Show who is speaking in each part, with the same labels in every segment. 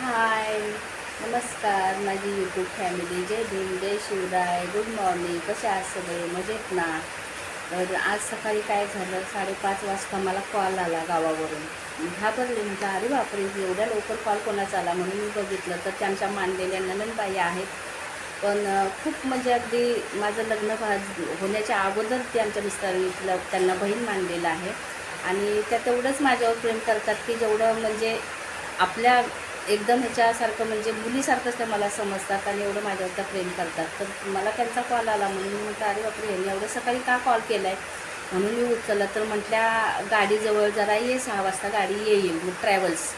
Speaker 1: हाय नमस्कार माझी YouTube family जय भीम जय शिवराय. गुड मॉर्निंग कसे आज सगळे? मजेत ना? तर आज सकाळी काय झालं? साडेपाच वाजता मला कॉल आला गावावरून. घाबरले. म्हटलं अरे बापरे एवढ्या लवकर कॉल कोणाचा आला? म्हणून मी बघितलं. तर त्यांच्या मानलेल्या ननंदबाई आहेत. पण खूप म्हणजे अगदी माझं लग्न होण्याच्या अगोदर ते आमच्या मिस्टरांनी त्यांना बहीण मानलेलं आहे. आणि त्या तेवढंच माझ्यावर प्रेम करतात की जेवढं म्हणजे आपल्या एकदम ह्याच्यासारखं म्हणजे मुलीसारखंच ते मला समजतात आणि एवढं माझ्यावर प्रेम करतात. तर मला त्यांचा कॉल आला म्हणून मी म्हटलं अरे बापरे यांनी एवढं सकाळी का कॉल केला आहे म्हणून मी उचलला. तर म्हटल्या गाडीजवळ जरा ये सहा वाजता गाडी येईल मग ट्रॅव्हल्स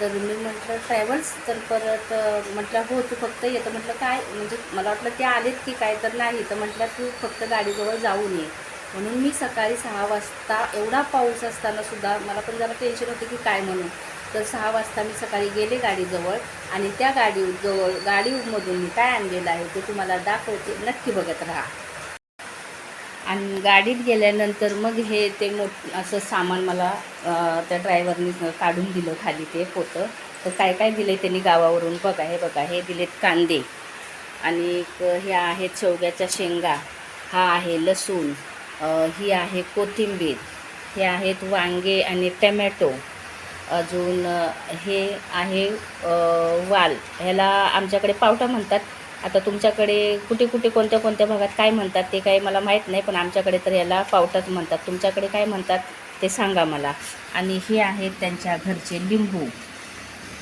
Speaker 1: तर मी म्हटलं ट्रॅव्हल्स तर परत म्हटलं हो तू फक्त येतं म्हटलं काय? म्हणजे मला वाटलं ते आलेत की काय तर नाही. तर म्हटलं तू फक्त गाडीजवळ जाऊन ये. म्हणून मी सकाळी सहा वाजता एवढा पाऊस असताना सुद्धा मला पण जरा टेन्शन होते की काय म्हणून तर सहा वाजता मी सकाळी गेले गाडीजवळ आणि त्या गाडीजवळ गाडीमधून मी काय आणलेलं आहे ते तुम्हाला दाखवते. नक्की बघत राहा. आणि गाडीत गेल्यानंतर मग हे ते मोठ असं सामान मला त्या ड्रायव्हरनी काढून दिलं खाली ते पोतं. तर काय काय दिलं त्यांनी गावावरून बघा हे बघा हे दिलेत कांदे. आणि हे आहेत शेवग्याच्या शेंगा हा आहे लसूण ही आहे कोथिंबीर हे आहेत वांगे आणि टमॅटो. अजून हे आहे वाल. ह्याला आमच्याकडे पावटा म्हणतात. आता तुमच्याकडे कुठे कुठे कोणत्या कोणत्या भागात काय म्हणतात ते काही मला माहीत नाही पण आमच्याकडे तर याला पावटाच म्हणतात. तुमच्याकडे काय म्हणतात ते सांगा मला. आणि हे आहेत त्यांच्या घरचे लिंबू.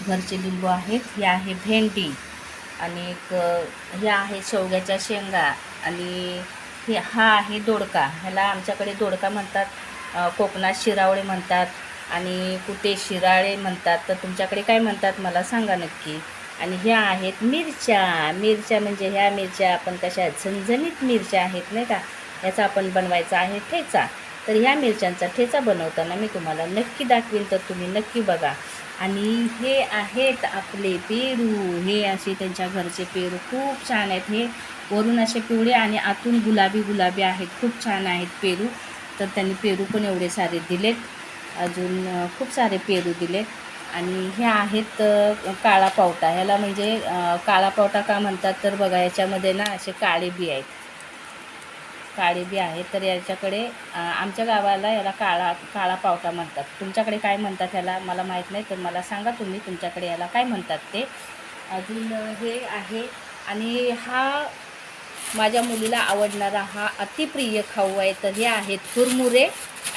Speaker 1: घरचे लिंबू आहेत. हे आहे भेंडी. आणि एक ह्या हे आहे शेवग्याच्या शेंगा. आणि हे हा आहे दोडका. ह्याला आमच्याकडे दोडका म्हणतात. कोकणात शिरावळे म्हणतात. आणि कुठे शिराळे म्हणतात तर तुमच्याकडे काय म्हणतात मला सांगा नक्की. आणि ह्या आहेत मिरच्या. मिरच्या म्हणजे ह्या मिरच्या आपण कशा झणझणीत मिरच्या आहेत नाही का? याचा आपण बनवायचा आहे ठेचा. तर ह्या मिरच्यांचा ठेचा बनवताना मी तुम्हाला नक्की दाखवीन तर तुम्ही नक्की बघा. आणि हे आहेत आपले पेरू. हे असे त्यांच्या घरचे पेरू खूप छान आहेत. हे वरून असे पिवळे आणि आतून गुलाबी गुलाबी आहेत. खूप छान आहेत पेरू. तर त्यांनी पेरू पण एवढे सारे दिलेत. अजून खूप सारे पेरू दिले आणि हे आहेत काळा पावटा. ह्याला म्हणजे काळा पावटा का म्हणतात तर बघा याच्यामध्ये ना असे काळे बी आहेत. काळे बी आहेत. तर याच्याकडे आमच्या गावाला याला काळा काळा पावटा म्हणतात. तुमच्याकडे काय म्हणतात ह्याला? मला माहीत नाही तर मला सांगा तुम्ही तुमच्याकडे याला काय म्हणतात ते. अजून हे आहे. आणि हा माझ्या मुलीला आवडणारा हा अतिप्रिय खाऊ आहे. तर हे आहेत कुरमुरे.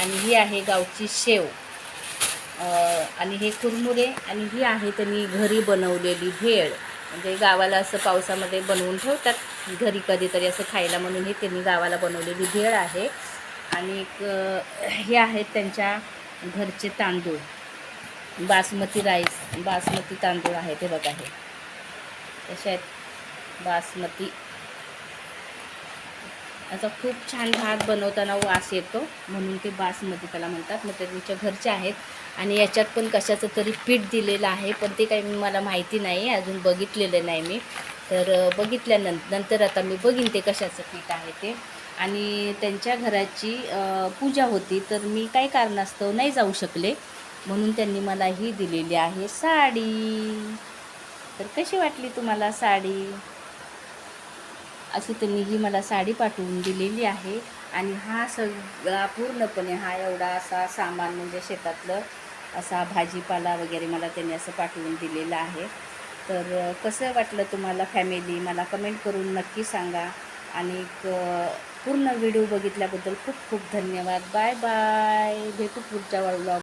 Speaker 1: आणि ही आहे गावची शेव. आणि हे कुरमुरे आणि ही आहे त्यांनी घरी बनवलेली भेळ. म्हणजे गावाला असं पावसामध्ये बनवून ठेवतात. घरी कधीतरी असं खायला म्हणून हे त्यांनी गावाला बनवलेली भेळ आहे. आणि हे आहेत त्यांच्या घरचे तांदूळ. बासमती राईस बासमती तांदूळ आहे ते बघा हे. तसे आहेत? बासमती याचा खूप छान भात बनवताना वास येतो म्हणून ते बासमती त्याला म्हणतात. मग ते त्यांच्या घरचे आहेत आणि याच्यात पण कशाचं तरी पीठ दिलेलं आहे पण ते काही मला माहिती नाही अजून बघितलेलं नाही मी. तर बघितल्यानंतर नंतर आता मी बघीन ते कशाचं पीठ आहे ते. आणि त्यांच्या घराची पूजा होती तर मी काही कारणास्तव नाही जाऊ शकले म्हणून त्यांनी मला ही दिलेली आहे साडी. तर कशी वाटली तुम्हाला साडी? अशी त्यांनी ही मला साडी पाठवून दिलेली आहे. आणि हा सगळा पूर्णपणे हा एवढा असा सामान म्हणजे शेतातलं असा भाजीपाला वगैरे मला त्यांनी असं पाठवून दिलेलं आहे. तर कसं वाटलं तुम्हाला फॅमिली मला कमेंट करून नक्की सांगा. आणि पूर्ण व्हिडिओ बघितल्याबद्दल खूप खूप धन्यवाद. बाय बाय भेटू पुढच्या व्लॉग